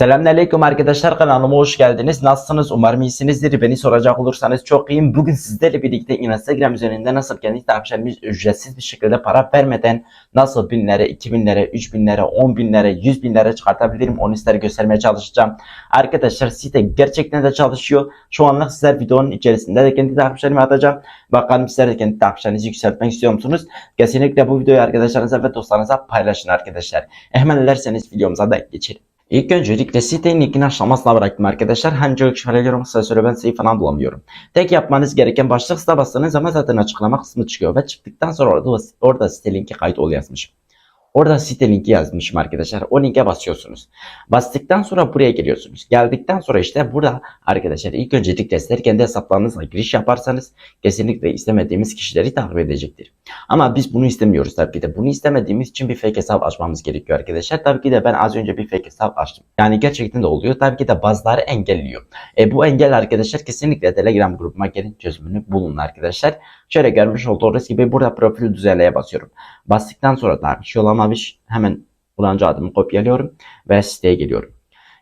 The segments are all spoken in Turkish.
Selamünaleyküm arkadaşlar kanalıma hoş geldiniz. Nasılsınız? Umarım iyisinizdir. Beni soracak olursanız çok iyiyim. Bugün sizlerle birlikte Instagram üzerinde nasıl kendi takipçilerimiz ücretsiz bir şekilde para vermeden nasıl binlere, 2000'lere, 3000'lere, 10.000'lere, 100.000'lere çıkartabilirim onu sizlere göstermeye çalışacağım. Arkadaşlar site gerçekten de çalışıyor. Şu anlık sizler videonun içerisinde de kendi takipçilerimi atacağım. Bakalım sizler de kendi takipçilerinizi yükseltmek istiyor musunuz? Kesinlikle bu videoyu arkadaşlarınıza ve dostlarınıza paylaşın arkadaşlar. Hemen dilerseniz videomuza da geçelim. İlk öncelikle sitenin linkini aşamasına bıraktım arkadaşlar. Hangi şöyle yorum süre ben sayı falan bulamıyorum. Tek yapmanız gereken başlık site bastığınız zaman zaten açıklama kısmı çıkıyor ve çıktıktan sonra orada, orada site linki kayıt ol yazmış. Orada site linki yazmışım arkadaşlar. O linke basıyorsunuz. Bastıktan sonra buraya geliyorsunuz. Geldikten sonra işte burada arkadaşlar ilk öncelikle sizler kendi hesaplarınızla giriş yaparsanız kesinlikle istemediğimiz kişileri takip edecektir. Ama biz bunu istemiyoruz tabii ki de. Bunu istemediğimiz için bir fake hesap açmamız gerekiyor arkadaşlar. Tabii ki de ben az önce bir fake hesap açtım. Yani gerçekten de oluyor. Tabii ki de bazıları engelliyor. E, bu engel arkadaşlar kesinlikle Telegram grubuma gelin çözümünü bulun arkadaşlar. Şöyle görmüş olduğunuz gibi burada profil düzenleye basıyorum. Bastıktan sonra da bir olamamış. Hemen kullanıcı adımı kopyalıyorum ve siteye geliyorum.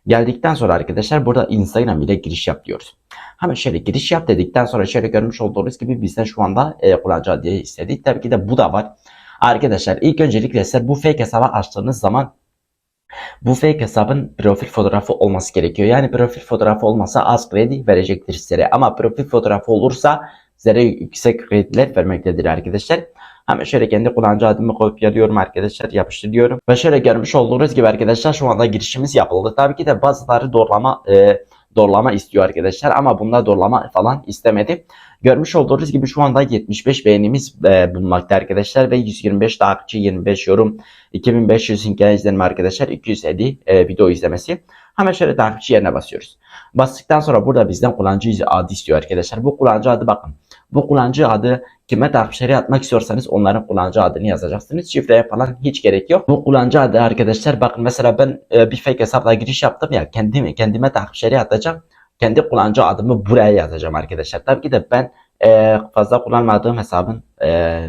Geldikten sonra arkadaşlar burada Instagram ile giriş yap diyoruz. Hemen şöyle giriş yap dedikten sonra şöyle görmüş olduğunuz gibi bizden şu anda e, kullanıcı adı istedi. Tabii ki de bu da var. Arkadaşlar ilk öncelikle size bu fake hesabı açtığınız zaman bu fake hesabın profil fotoğrafı olması gerekiyor. Yani profil fotoğrafı olmasa az kredi verecektir size. Ama profil fotoğrafı olursa size yüksek krediler vermektedir arkadaşlar. Hemen şöyle kendi kullanıcı adımı kopyalıyorum arkadaşlar yapıştırıyorum. Ve şöyle görmüş olduğunuz gibi arkadaşlar şu anda girişimiz yapıldı. Tabii ki de bazıları doğrulama e, doğrulama istiyor arkadaşlar ama bunda doğrulama falan istemedi. Görmüş olduğunuz gibi şu anda 75 beğenimiz e, bulunmakta arkadaşlar ve 125 takipçi 25 yorum 2500 hikaye izlenme arkadaşlar 250 e, video izlemesi. Hemen şöyle takipçi yerine basıyoruz. Bastıktan sonra burada bizden kullanıcı adı istiyor arkadaşlar. Bu kullanıcı adı bakın. Bu kullanıcı adı kime takipçileri atmak istiyorsanız onların kullanıcı adını yazacaksınız. Şifreye falan hiç gerek yok. Bu kullanıcı adı arkadaşlar bakın mesela ben e, bir fake hesapla giriş yaptım ya kendime kendime takipçileri atacağım. Kendi kullanıcı adımı buraya yazacağım arkadaşlar. Tabii ki de ben e, fazla kullanmadığım hesabın e,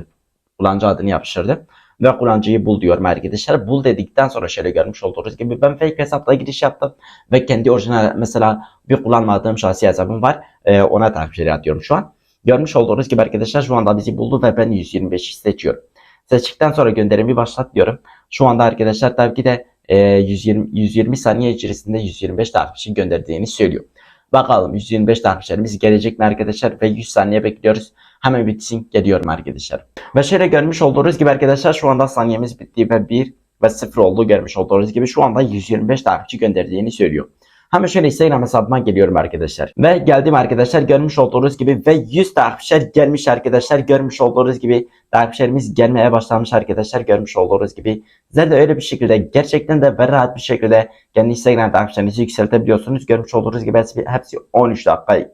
kullanıcı adını yapıştırdım. Ve kullanıcıyı bul diyorum arkadaşlar. Bul dedikten sonra şöyle görmüş olduğunuz gibi ben fake hesapla giriş yaptım. Ve kendi orijinal mesela bir kullanmadığım şahsi hesabım var. E, ona takipçileri atıyorum şu an. Görmüş olduğunuz gibi arkadaşlar şu anda bizi buldu ve ben 125'i seçiyorum. Seçtikten sonra gönderimi başlat diyorum. Şu anda arkadaşlar tabii ki de e, 120, 120 saniye içerisinde 125 takipçi gönderdiğini söylüyor. Bakalım 125 takipçilerimiz gelecek mi arkadaşlar ve 100 saniye bekliyoruz. Hemen bitsin geliyorum arkadaşlar. Ve şöyle görmüş olduğunuz gibi arkadaşlar şu anda saniyemiz bitti ve 1 ve 0 oldu görmüş olduğunuz gibi şu anda 125 takipçi gönderdiğini söylüyor. Hemen şöyle Instagram hesabıma geliyorum arkadaşlar. Ve geldim arkadaşlar görmüş olduğunuz gibi ve 100 takipçiler gelmiş arkadaşlar. Görmüş olduğunuz gibi takipçilerimiz gelmeye başlamış arkadaşlar. Görmüş olduğunuz gibi. Sizler de öyle bir şekilde gerçekten de ve rahat bir şekilde kendi Instagram takipçilerinizi yükseltebiliyorsunuz. Görmüş olduğunuz gibi hepsi, hepsi 13 dakika,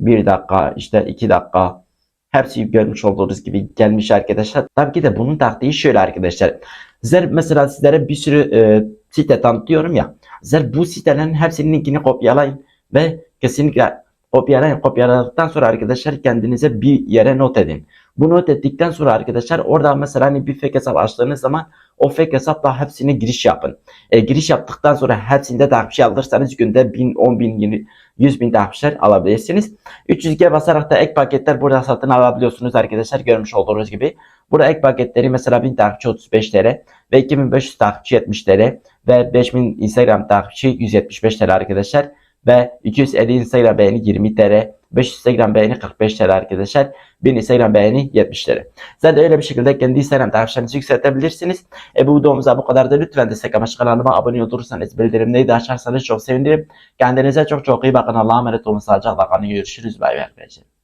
1 dakika, işte 2 dakika, Hepsi görmüş olduğunuz gibi gelmiş arkadaşlar. Tabii ki de bunun taktiği şöyle arkadaşlar. Sizler mesela sizlere bir sürü e, site tanıtıyorum ya. Sizler bu sitelerin hepsinin linkini kopyalayın ve kesinlikle kopyalayın. Kopyaladıktan sonra arkadaşlar kendinize bir yere not edin. Bu not ettikten sonra arkadaşlar orada mesela hani bir fake hesap açtığınız zaman o fake hesapla hepsine giriş yapın. E, giriş yaptıktan sonra hepsinde takipçi alırsanız günde 1000, 10 bin, 20, 100 bin takipçiler alabilirsiniz. 300G basarak da ek paketler burada satın alabiliyorsunuz arkadaşlar görmüş olduğunuz gibi. Burada ek paketleri mesela 1000 takipçi 35 TL ve 2500 takipçi 70 TL ve 5000 Instagram takipçi 175 TL arkadaşlar ve 250 Instagram beğeni 20 TL 5 Instagram beğeni 45 TL arkadaşlar. 1000 Instagram beğeni 70 TL. Siz de öyle bir şekilde kendi Instagram takipçilerinizi yükseltebilirsiniz. E bu videomuzda bu kadar da lütfen destek amaçlı kanalıma abone olursanız bildirimleri de açarsanız çok sevinirim. Kendinize çok çok iyi bakın. Allah'a emanet olun. Sağlıcakla kalın. Görüşürüz. Bay bay arkadaşlar.